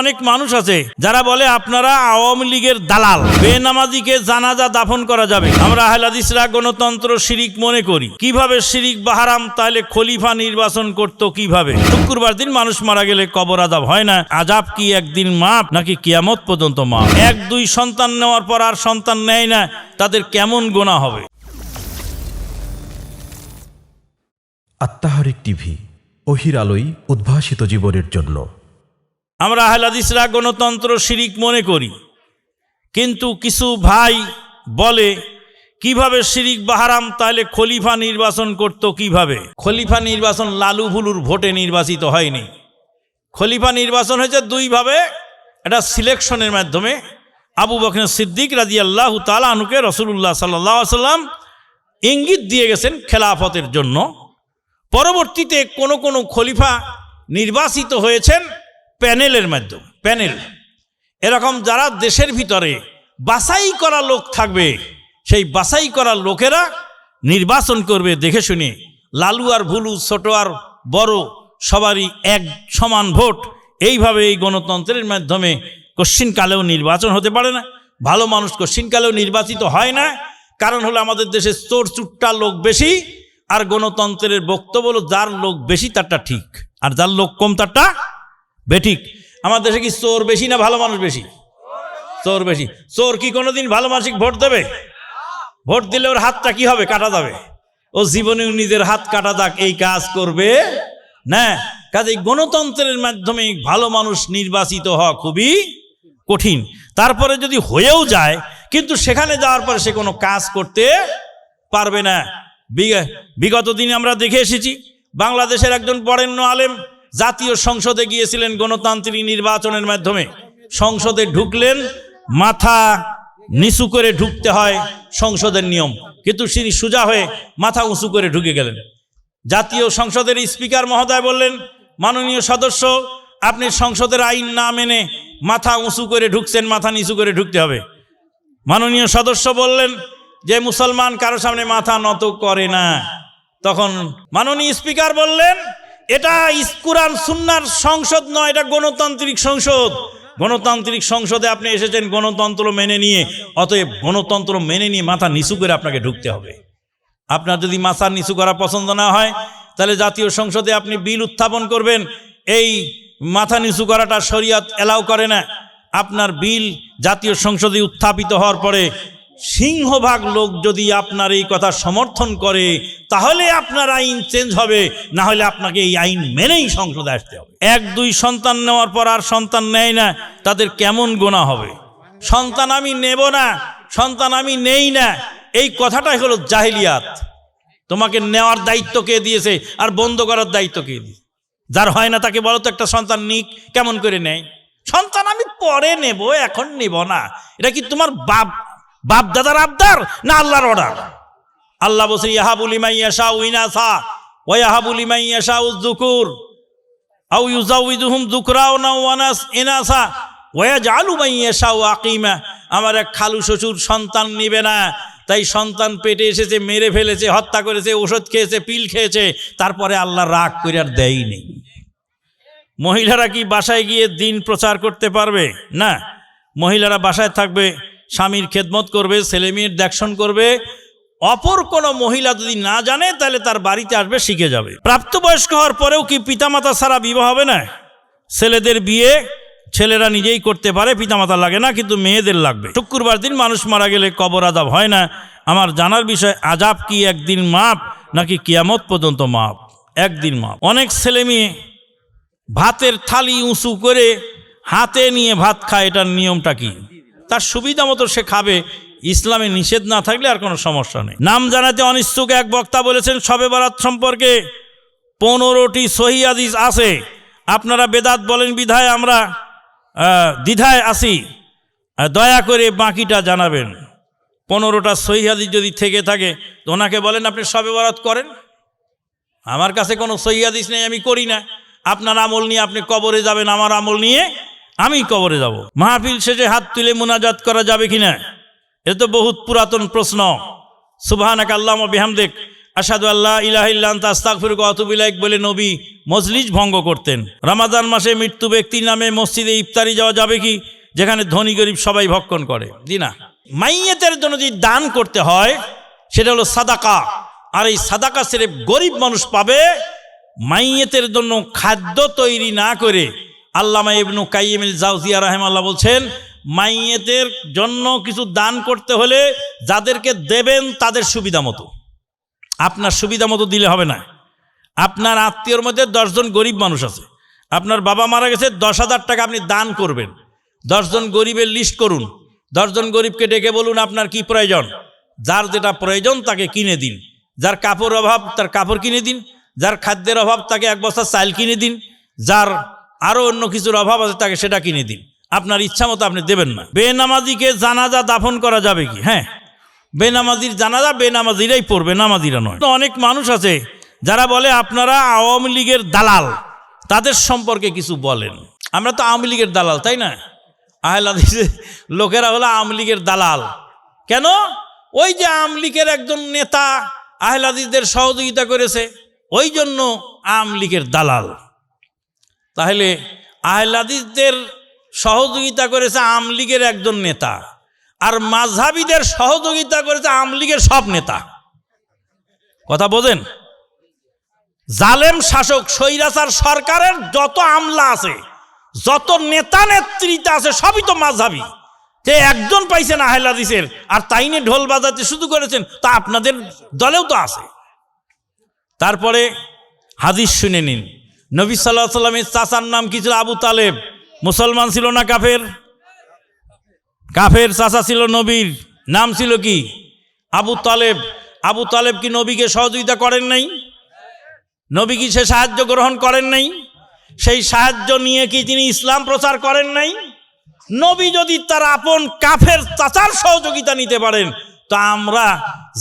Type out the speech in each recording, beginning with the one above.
অনেক মানুষ আছে যারা বলে আপনারা আওয়ামী লীগের দালাল। বেনামাজিকে জানাজা দাফন করা যাবে। আমরা আহলাদিসরা গণতন্ত্র শিরিক মনে করি। কীভাবে শিরিক বাহারাম তাহলে খলিফা নির্বাচন করত কীভাবে? শুক্রবার দিন মানুষ মারা গেলে কবর আজাব হয় না। আজাব কি একদিন মাপ, নাকি কিয়ামত পর্যন্ত মাপ? এক, দুই সন্তান নেওয়ার পর আর সন্তান নেয় না, তাদের কেমন গোনা হবে? আত্মাহারিক টিভি, অহির আলোই উদ্ভাসিত জীবনের জন্য। আমরা আহলাদিসরা গণতন্ত্র শিরিক মনে করি। কিন্তু কিছু ভাই বলে, কীভাবে শিরিক বাহারাম তাহলে খলিফা নির্বাচন করত কীভাবে? খলিফা নির্বাচন লালু ভুলুর ভোটে নির্বাচিত হয়নি। খলিফা নির্বাচন হয়েছে দুইভাবে। এটা সিলেকশনের মাধ্যমে। আবু বকর সিদ্দিক রাজি আল্লাহ তালানুকে রসুল্লাহ সাল্লাহ সাল্লাম ইঙ্গিত দিয়ে গেছেন খেলাফতের জন্য। পরবর্তীতে কোনো কোনো খলিফা নির্বাচিত হয়েছেন। প্যানেলের মাধ্যমে, প্যানেল। এরকম যারা দেশের ভিতরে বাছাই করা লোক থাকবে, সেই বাছাই করা লোকেরা নির্বাচন করবে, দেখে শুনে। লালু আর ভুলু, ছোট আর বড়, সবারই এক সমান ভোট। এইভাবে এই গণতন্ত্রের মাধ্যমে কশ্চিনকালেও নির্বাচন হতে পারে না। ভালো মানুষ কশ্চিনকালেও নির্বাচিত হয় না। কারণ হলো আমাদের দেশে চোর চুট্টা লোক বেশি, আর গণতন্ত্রের বক্তব্য হলো যার লোক বেশি, তারটা ঠিক। আর যার লোক কম, তারটা বেঠিক। আমার দেশে কি চোর বেশি না ভালো মানুষ বেশি? চোর বেশি। চোর কি কোনোদিন ভালো মানসিক ভোট দেবে? ভোট দিলে ওর হাতটা কি হবে? কাটা যাবে। ও জীবনে নিজের হাত কাটা যাক, এই কাজ করবে। না, কাজে গণতন্ত্রের মাধ্যমে ভালো মানুষ নির্বাচিত হওয়া খুবই কঠিন। তারপরে যদি হয়েও যায়, কিন্তু সেখানে যাওয়ার পরে সে কোনো কাজ করতে পারবে না। বিগত দিনে আমরা দেখে এসেছি, বাংলাদেশের একজন বরেণ্য আলেম জাতীয় সংসদে গিয়েছিলেন গণতান্ত্রিক নির্বাচনের মাধ্যমে। সংসদে ঢুকলেন, মাথা নিচু করে ঢুকতে হয় সংসদের নিয়ম। কিন্তু তিনি সোজা হয়ে মাথা উঁচু করে ঢুকে গেলেন। জাতীয় সংসদের স্পিকার মহোদয় বললেন, মাননীয় সদস্য, আপনি সংসদের আইন না মেনে মাথা উঁচু করে ঢুকছেন, মাথা নিচু করে ঢুকতে হবে। মাননীয় সদস্য বললেন, যে মুসলমান কারও সামনে মাথা নত করে না। তখন মাননীয় স্পিকার বললেন এটা ইস্কুরান সুন্নার সংসদ নয়, এটা গণতান্ত্রিক সংসদ। গণতান্ত্রিক সংসদে আপনি এসেছেন, গণতন্ত্র মেনে নিয়ে। অতএব গণতন্ত্র মেনে নিয়ে মাথা নিচু করে আপনাকে ঢুকতে হবে। আপনার যদি মাথা নিচু করা পছন্দ না হয়, তাহলে জাতীয় সংসদে আপনি বিল উত্থাপন করবেন। এই মাথা নিচু করাটা শরিয়াত এলাও করে না। আপনার বিল জাতীয় সংসদে উত্থাপিত হওয়ার পরে সিংহভাগ লোক যদি আপনার এই কথা সমর্থন করে, তাহলে আপনার আইন চেঞ্জ হবে না হলে আপনাকে এই আইন মেনেই সংসদে আসতে হবে। এক, দুই সন্তান নেওয়ার পর আর সন্তান নেয় না, তাদের কেমন গোনা হবে? সন্তান আমি নেব না, সন্তান আমি নেই না, এই কথাটাই হলো জাহিলিয়াত। তোমাকে নেওয়ার দায়িত্ব কে দিয়েছে, আর বন্ধ করার দায়িত্ব কে দিয়েছে? যার হয় না তাকে বলো তো একটা সন্তান নিক, কেমন করে নেয়? সন্তান আমি পরে নেব, এখন নেব না। এটা কি তোমার বাপ বাপ দাদার আবদার না আল্লাহর অর্ডার আল্লাহ বলছে ইয়াহাবুল ইমাই ইয়াশা উইনাসা ওয়া ইয়াহাবুল ইমাই ইয়াশা উযুকুর আউ না ওয়ানাস আমার এক খালু শ্বশুর সন্তান নিবে না, তাই সন্তান পেটে এসেছে, মেরে ফেলেছে, হত্যা করেছে ওষুধ খেয়েছে, পিল খেয়েছে, তারপরে আল্লাহ রাগ করে আর দেয়নি। মহিলারা কি বাসায় গিয়ে দিন প্রচার করতে পারবে? না। মহিলারা বাসায় থাকবে স্বামীর খেদমত করবে, ছেলে মেয়ের দেখশন করবে। অপর কোনো মহিলা যদি না জানে, তাহলে তার বাড়িতে আসবে, শিখে যাবে। প্রাপ্তবয়স্ক হওয়ার পরেও কি পিতামাতা ছাড়া বিবাহ হবে না? ছেলেদের বিয়ে ছেলেরা নিজেই করতে পারে পিতামাতা লাগে না, কিন্তু মেয়েদের লাগবে। শুক্রবার দিন মানুষ মারা গেলে কবর আজাব হয় না। আমার জানার বিষয়, আজাব কি একদিন মাপ, নাকি কিয়ামত পর্যন্ত মাপ? একদিন মাপ। অনেক ছেলে মেয়ে ভাতের থালি উঁচু করে হাতে নিয়ে ভাত খায়, এটার নিয়মটা কি? তার সুবিধা মতো সে খাবে। ইসলামে নিষেধ না থাকলে আর কোনো সমস্যা নেই। নাম জানাতে অনিচ্ছুক এক বক্তা বলেছেন সবে বরাত সম্পর্কে পনেরোটি সহি হাদিস আছে। আপনারা বেদাত বলেন, বিধায় আমরা দ্বিধায় আসি দয়া করে বাকিটা জানাবেন। পনেরোটা সহিহাদিস যদি থেকে থাকে, তো ওনাকে বলেন, আপনি সবে বরাত করেন? আমার কাছে কোনো সহিয়াদিস নেই, আমি করি না। আপনার আমল নিয়ে আপনি কবরে যাবেন, আমার আমল নিয়ে আমি কবরে যাব। মাহফিল শেষে হাত তুলে মোনাজাত করা যাবে কিনা? এ তো বহুত পুরাতন প্রশ্ন। সুবাহানাক আল্লাহ বিহামদেক। আসাদু আল্লাহ ইলাহ ইল্লান তাস্তাকফির কতবিলাইক বলে নবী মজলিস ভঙ্গ করতেন। রমাদান মাসে মৃত্যু ব্যক্তির নামে মসজিদে ইফতারি যাওয়া যাবে কি? যেখানে ধনী গরিব সবাই ভক্ষণ করে। জি না। মাইয়েতের জন্য যদি দান করতে হয়, সেটা হলো সাদাকা। আর এই সাদাকা সেরে গরিব মানুষ পাবে, মাইয়েতের জন্য খাদ্য তৈরি না করে আল্লামা ইবনু কাইমিল জাউজিয়া রাহেমাল্লাহ বলছেন, মাইয়েতের জন্য কিছু দান করতে হলে যাদেরকে দেবেন তাদের সুবিধা মতো। আপনার সুবিধা মতো দিলে হবে না। আপনার আত্মীয়র মধ্যে দশজন গরিব মানুষ আছে। আপনার বাবা মারা গেছে, দশ হাজার টাকা আপনি দান করবেন। দশজন গরিবের লিস্ট করুন। দশজন গরিবকে ডেকে বলুন, আপনার কি প্রয়োজন? যার যেটা প্রয়োজন তাকে কিনে দিন। যার কাপড় অভাব, তার কাপড় কিনে দিন। যার খাদ্যের অভাব, তাকে এক বস্তা চাল কিনে দিন। যার আরও অন্য কিছুর অভাব আছে, তাকে সেটা কিনে দিন। আপনার ইচ্ছা মতো আপনি দেবেন না। বেনামাজিকে জানাজা দাফন করা যাবে কি? হ্যাঁ। বেনামাজির জানাজা বেনামাজিরাই পড়বে, নামাজিরা নয়। অনেক মানুষ আছে, যারা বলে আপনারা আওয়ামী লীগের দালাল, তাদের সম্পর্কে কিছু বলেন। আমরা তো আওয়ামী লীগের দালাল, তাই না? আহলাদিসে লোকেরা হলো আওয়ামী লীগের দালাল। কেন? ওই যে আওয়ামী লীগের একজন নেতা আহলাদিসদের সহযোগিতা করেছে, ওই জন্য আওয়ামী লীগের দালাল। তাহলে আহলাদিসদের সহযোগিতা করেছে আওয়ামী লীগের একজন নেতা, আর মাঝহাবিদের সহযোগিতা করেছে আওয়ামী লীগের সব নেতা। কথা বোঝেন? জালেম শাসক স্বৈরাচার সরকারের যত আমলা আছে, যত নেতা নেতৃত্ব আছে, সবই তো মাঝহাবি। যে একজন পাইছেন আহলাদিসের, আর তাই নিয়ে ঢোল বাজাতে শুধু করেছেন, তা আপনাদের দলেও তো আছে। তারপরে হাদিস শুনে নিন। নবী সাল্লাহ সাল্লামের চাচার নাম কি ছিল? আবু তালেব। মুসলমান ছিল না কাফের? কাফের চাচা ছিল নবীর। নাম ছিল কি? আবু তালেব। আবু তালেব কি নবীকে সহযোগিতা করেন নাই? নবী কি সে সাহায্য গ্রহণ করেন নাই? সেই সাহায্য নিয়ে কি তিনি ইসলাম প্রচার করেন নাই? নবী যদি তার আপন কাফের চাচার সহযোগিতা নিতে পারেন তো আমরা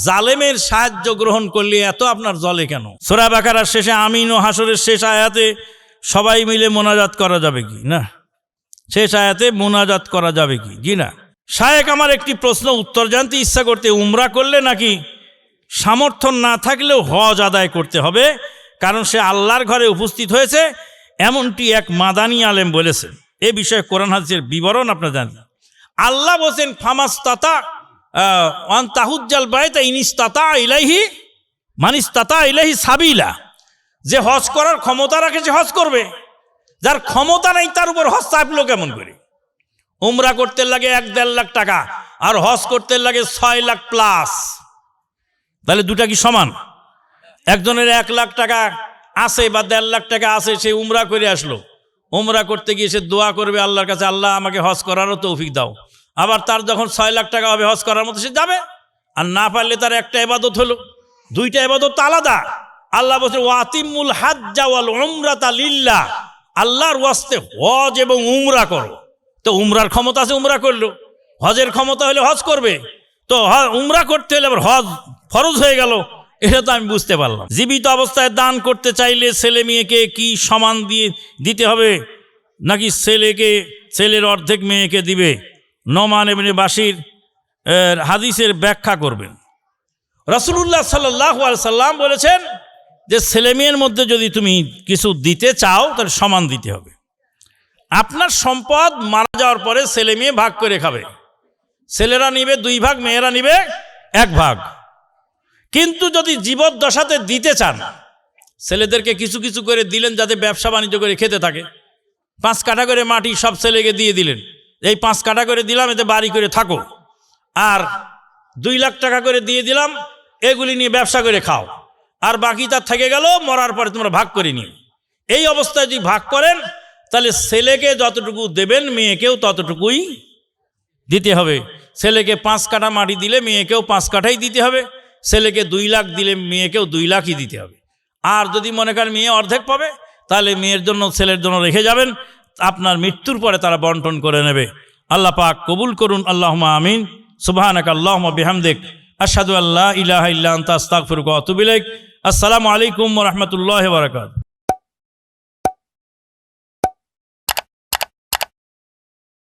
জালেমের সাহায্য গ্রহণ করলে এত আপনার জলে কেন? সোরা বাকারার শেষে আমিন ও হাসরের শেষ আয়াতে সবাই মিলে মোনাজাত করা যাবে কি? না। শেষ আয়াতে মোনাজাত করা যাবে কি? জি না। শায়েক আমার একটি প্রশ্ন উত্তর জানতে ইচ্ছা করতে উমরা করলে নাকি সামর্থ্য না থাকলেও হজ আদায় করতে হবে? কারণ সে আল্লাহর ঘরে উপস্থিত হয়েছে, এমনটি এক মাদানি আলেম বলেছেন। এ বিষয়ে কোরআন হাদিসের বিবরণ আপনারা জানেন। আল্লাহ বলছেন, ফামাস তাতা তাহুজ্জাল বাইতা ইনিস তাতা ইলাইহি মানিস তাতা ইলাহি সাবিলা। যে হজ করার ক্ষমতা রাখে, সে হজ করবে। যার ক্ষমতা নেই, তার উপর হজ চাপলো কেমন করে? উমরা করতে লাগে এক দেড় লাখ টাকা, আর হজ করতে লাগে ছয় লাখ প্লাস। তাহলে দুটা কি সমান? একজনের এক লাখ টাকা আছে বা দেড় লাখ টাকা আছে, সে উমরা করে আসলো। উমরা করতে গিয়ে সে দোয়া করবে, আল্লাহর কাছে, আল্লাহ, আমাকে হজ করারও তৌফিক দাও। আবার তার যখন ছয় লাখ টাকা হবে হজ করার মতো সে যাবে। আর না পারলে তার একটা এবাদত হলো। দুইটা এবাদত আলাদা। আল্লাহ বলছে ওয়াতিমুল হাত হাজ্জাওয়াল উমরাতা লিল্লাহ। আল্লাহর ওয়াস্তে হজ এবং উমরা করো। তো উমরার ক্ষমতা আছে, উমরা করল। হজের ক্ষমতা হলে হজ করবে। তো উমরা করতে হলে আবার হজ ফরজ হয়ে গেল। এটা তো আমি বুঝতে পারলাম। জীবিত অবস্থায় দান করতে চাইলে ছেলে মেয়েকে কি সমান দিয়ে দিতে হবে? নাকি ছেলেকে, ছেলের অর্ধেক মেয়েকে দিবে? নমান এমনি বাসির হাদিসের ব্যাখ্যা করবেন। রসুল্লাহ সাল্লাহ সাল্লাম বলেছেন যে, ছেলে মেয়ের মধ্যে যদি তুমি কিছু দিতে চাও, তাহলে সমান দিতে হবে। আপনার সম্পদ মারা যাওয়ার পরে ছেলে মেয়ে ভাগ করে খাবে। ছেলেরা নিবে দুই ভাগ, মেয়েরা নিবে এক ভাগ। কিন্তু যদি জীবদ্দশাতে দিতে চান, ছেলেদেরকে কিছু কিছু করে দিলেন যাতে ব্যবসা বাণিজ্য করে খেতে থাকে। পাঁচ কাঠা করে মাটি সব ছেলেকে দিয়ে দিলেন। এই পাঁচ কাটা করে দিলাম, এতে বাড়ি করে থাকো। আর দুই লাখ টাকা করে দিয়ে দিলাম, এগুলি নিয়ে ব্যবসা করে খাও। আর বাকি তার থেকে গেল, মরার পরে তোমরা ভাগ করে নিও। এই অবস্থায় যদি ভাগ করেন, তাহলে ছেলেকে যতটুকু দেবেন, মেয়েকেও ততটুকুই দিতে হবে। ছেলেকে পাঁচ কাঠা মাটি দিলে মেয়েকেও পাঁচ কাঠাই দিতে হবে। ছেলেকে দুই লাখ দিলে মেয়েকেও দুই লাখই দিতে হবে। আর যদি মনে করেন মেয়ে অর্ধেক পাবে, তাহলে মেয়ের জন্য, ছেলের জন্য রেখে যাবেন। আপনার মৃত্যুর পরে তারা বন্টন করে নেবে। আল্লাহ পাক কবুল করুন আল্লাহ আমিন। সুবাহানাক আল্লাহ বিহামদেক। আসাদু আল্লাহ ইলাহ ইল্লা আতুবু ইলাইক। আসসালামু আলাইকুম রহমতুল্লাহ বারকাত